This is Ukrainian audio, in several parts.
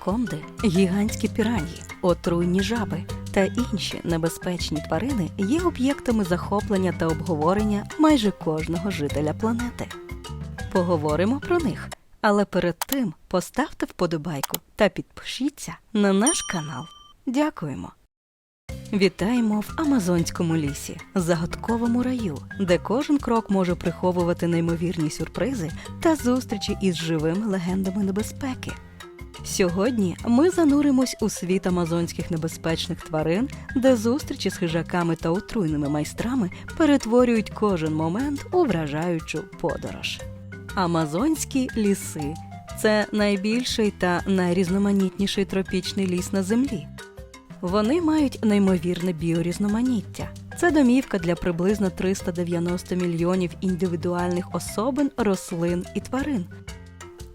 Анаконди, гігантські піранії, отруйні жаби та інші небезпечні тварини є об'єктами захоплення та обговорення майже кожного жителя планети. Поговоримо про них, але перед тим поставте вподобайку та підпишіться на наш канал. Дякуємо! Вітаємо в Амазонському лісі, загадковому раю, де кожен крок може приховувати неймовірні сюрпризи та зустрічі із живими легендами небезпеки. Сьогодні ми зануримось у світ амазонських небезпечних тварин, де зустрічі з хижаками та отруйними майстрами перетворюють кожен момент у вражаючу подорож. Амазонські ліси це найбільший та найрізноманітніший тропічний ліс на землі. Вони мають неймовірне біорізноманіття. Це домівка для приблизно 390 мільйонів індивідуальних особин, рослин і тварин.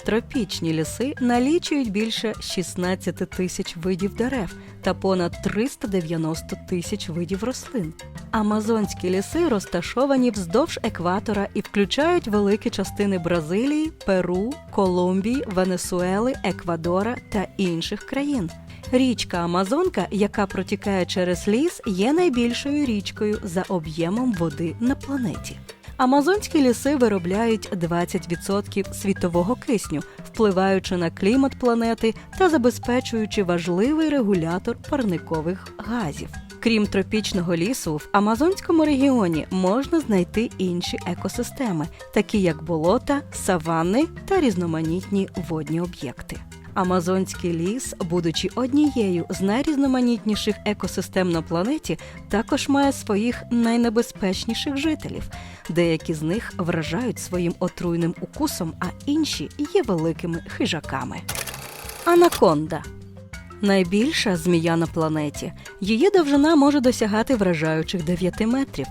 Тропічні ліси налічують більше 16 тисяч видів дерев та понад 390 тисяч видів рослин. Амазонські ліси розташовані вздовж екватора і включають великі частини Бразилії, Перу, Колумбії, Венесуели, Еквадора та інших країн. Річка Амазонка, яка протікає через ліс, є найбільшою річкою за об'ємом води на планеті. Амазонські ліси виробляють 20% світового кисню, впливаючи на клімат планети та забезпечуючи важливий регулятор парникових газів. Крім тропічного лісу, в Амазонському регіоні можна знайти інші екосистеми, такі як болота, саванни та різноманітні водні об'єкти. Амазонський ліс, будучи однією з найрізноманітніших екосистем на планеті, також має своїх найнебезпечніших жителів. Деякі з них вражають своїм отруйним укусом, а інші є великими хижаками. Анаконда найбільша змія на планеті. Її довжина може досягати вражаючих 9 метрів.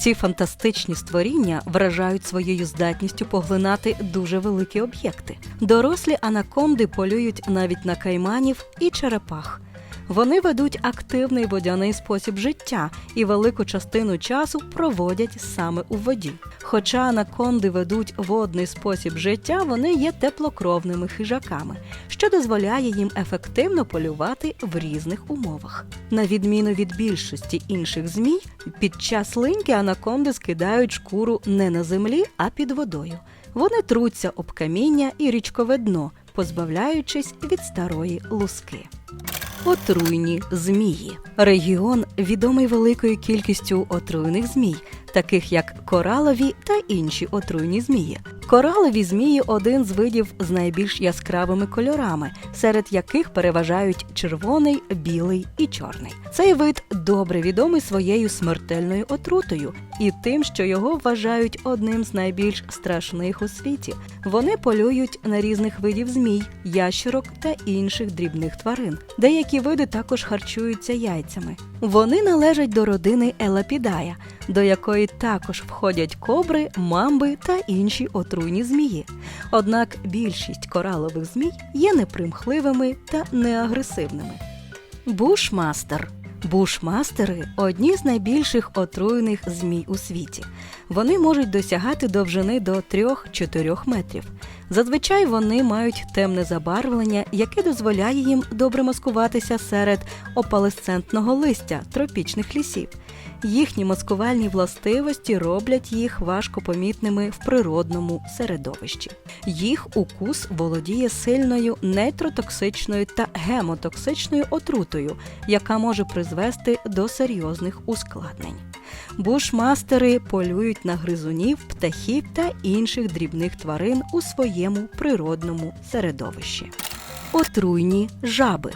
Ці фантастичні створіння вражають своєю здатністю поглинати дуже великі об'єкти. Дорослі анаконди полюють навіть на кайманів і черепах. Вони ведуть активний водяний спосіб життя і велику частину часу проводять саме у воді. Хоча анаконди ведуть водний спосіб життя, вони є теплокровними хижаками, що дозволяє їм ефективно полювати в різних умовах. На відміну від більшості інших змій, під час линьки анаконди скидають шкуру не на землі, а під водою. Вони труться об каміння і річкове дно, позбавляючись від старої луски. Отруйні змії. Регіон відомий великою кількістю отруйних змій, таких як коралові та інші отруйні змії. Коралові змії один з видів з найбільш яскравими кольорами, серед яких переважають червоний, білий і чорний. Цей вид добре відомий своєю смертельною отрутою і тим, що його вважають одним з найбільш страшних у світі. Вони полюють на різних видів змій, ящерок та інших дрібних тварин. Деякі види також харчуються яйцями. Вони належать до родини Елапідая, до якої також входять кобри, мамби та інші отруйні змії. Однак більшість коралових змій є непримхливими та неагресивними. Бушмастер. Бушмастери одні з найбільших отруєних змій у світі. Вони можуть досягати довжини до 3-4 метрів. Зазвичай вони мають темне забарвлення, яке дозволяє їм добре маскуватися серед опалесцентного листя тропічних лісів. Їхні маскувальні властивості роблять їх важко помітними в природному середовищі. Їх укус володіє сильною нейтротоксичною та гемотоксичною отрутою, яка може призвести до серйозних ускладнень. Бушмастери полюють на гризунів, птахів та інших дрібних тварин у своєму природному середовищі. Отруйні жаби.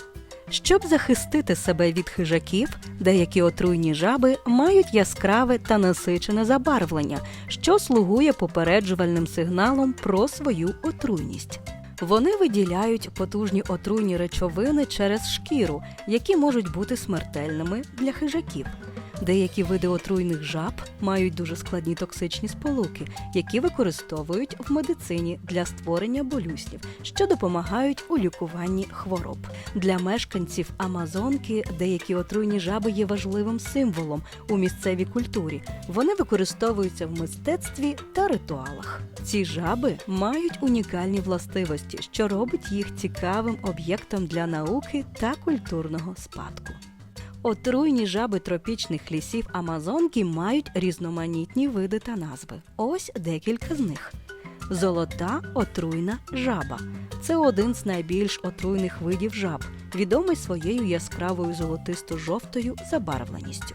Щоб захистити себе від хижаків, деякі отруйні жаби мають яскраве та насичене забарвлення, що слугує попереджувальним сигналом про свою отруйність. Вони виділяють потужні отруйні речовини через шкіру, які можуть бути смертельними для хижаків. Деякі види отруйних жаб мають дуже складні токсичні сполуки, які використовують в медицині для створення болюснів, що допомагають у лікуванні хвороб. Для мешканців Амазонки деякі отруйні жаби є важливим символом у місцевій культурі. Вони використовуються в мистецтві та ритуалах. Ці жаби мають унікальні властивості, що робить їх цікавим об'єктом для науки та культурного спадку. Отруйні жаби тропічних лісів Амазонки мають різноманітні види та назви. Ось декілька з них. Золота отруйна жаба це один з найбільш отруйних видів жаб, відомий своєю яскравою золотисто-жовтою забарвленістю.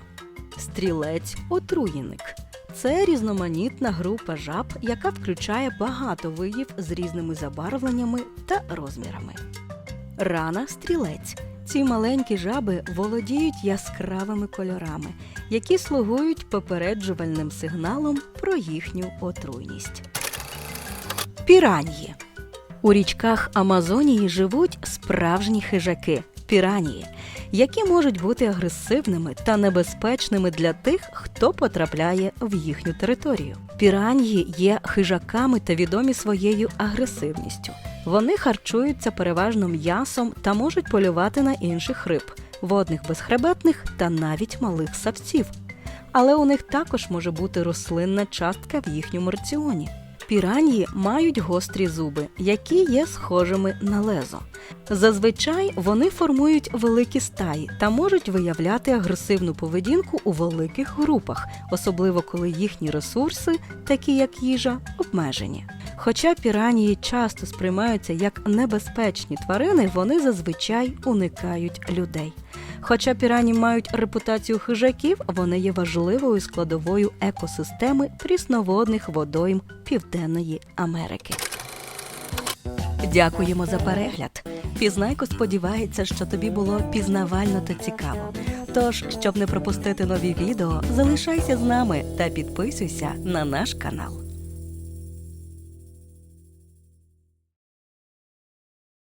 Стрілець отруєник це різноманітна група жаб, яка включає багато видів з різними забарвленнями та розмірами. Рана стрілець. Ці маленькі жаби володіють яскравими кольорами, які слугують попереджувальним сигналом про їхню отруйність. Піранії. У річках Амазонії живуть справжні хижаки піранії, які можуть бути агресивними та небезпечними для тих, хто потрапляє в їхню територію. Піранії є хижаками та відомі своєю агресивністю. Вони харчуються переважно м'ясом та можуть полювати на інших риб, водних безхребетних та навіть малих савців. Але у них також може бути рослинна частка в їхньому раціоні. Піранії мають гострі зуби, які є схожими на лезо. Зазвичай вони формують великі стаї та можуть виявляти агресивну поведінку у великих групах, особливо коли їхні ресурси, такі як їжа, обмежені. Хоча піранії часто сприймаються як небезпечні тварини, вони зазвичай уникають людей. Хоча пірані мають репутацію хижаків, вони є важливою складовою екосистеми прісноводних водойм Південної Америки. Дякуємо за перегляд. Пізнайко сподівається, що тобі було пізнавально та цікаво. Тож, щоб не пропустити нові відео, залишайся з нами та підписуйся на наш канал.